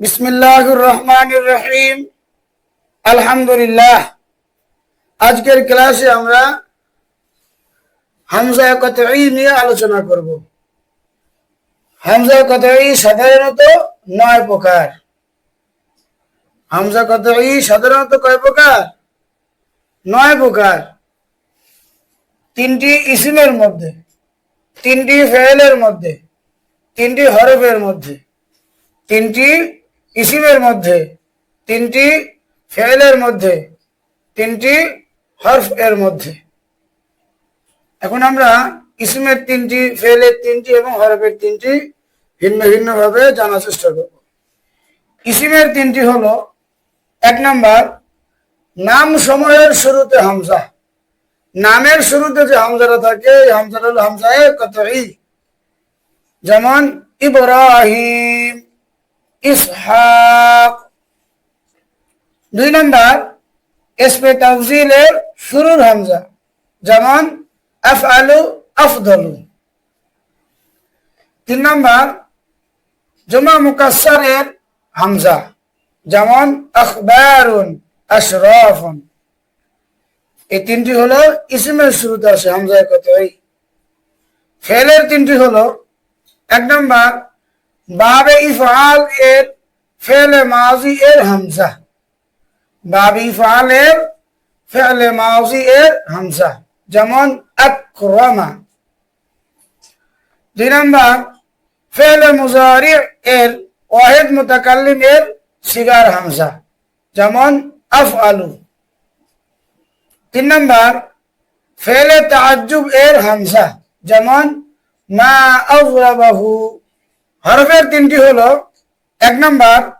বিসমিল্লাহুর রহমানির রহিম আলহামদুলিল্লাহ। আজকের ক্লাসে আমরা হামজা কতই নিয়ে আলোচনা করব। হামজা কতই সাধারণত নয় প্রকার। হামজা কতই সাধারণত কয় প্রকার? নয় প্রকার। তিনটি ইসিমের মধ্যে, তিনটি ফেলের মধ্যে, তিনটি হরফের মধ্যে, তিনটি ইসিমের মধ্যে, তিনটি ফেলের মধ্যে, তিনটি হরফ এর মধ্যে। এখন আমরা ইসিমের তিনটি, ফেলের তিনটি এবং হরফের তিনটি ভিন্ন ভিন্ন ভাবে জানার চেষ্টা করব। ইসিমের তিনটি হলো, এক নাম্বার, নাম সময়ের শুরুতে হামজা। নামের শুরুতে যে হামজাটা থাকে হামজাটা হলো হামজায় কতই যেমন, ইব্রাহিম। ইসহাক। দুই নম্বর শুরুর হামজা, যেমন আফ আলু আফদলু। তিন নম্বর, জমা মুকাসসারের হামজা, যেমন আখবারুন আশরাফুন। এই তিনটি হলো ইসমের শুরুতে আসে হামজায় কতই ফেলের তিনটি হলো, এক নম্বর বাবে ইফআল এর ফেলে মাজি এর হামজা। বাবে ইফআল এর ফেলে মাজি এর হামজা, যেমন আক্রমা। দুই নম্বর, ফেলে মুজারি এর, ওয়াহিদ মুতাকাল্লিম এর সিগার হামজা, যেমন আফ আলু তিন নম্বর, ফেলে তাজ্জুব এর হামজা, যেমন মা আউরাবাহু হরফের তিনটি হলো, এক নম্বর,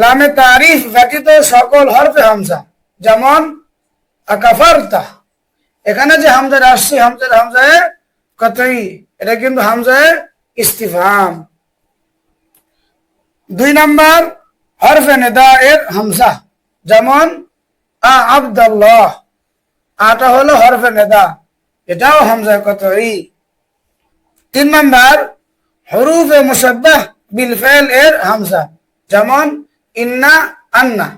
লামে তারিফ ব্যতীত সকল হরফে হামজা। যেমন, আকাফারতা। এখানে যে হামজার আসছে, হামজার হামজায় কতই? এটা কিন্তু হামজায় ইস্তিফাম। দুই নম্বর, হরফে নেদা এর হামজা। যেমন, আ আবদাল্লাহ। আটা হলো হরফে নেদা। এটাও হামজায় কতই? তিন নম্বর হরুফে মুসাব্বাহ বিল ফেল এর হামজা যেমন ইন্না আন্না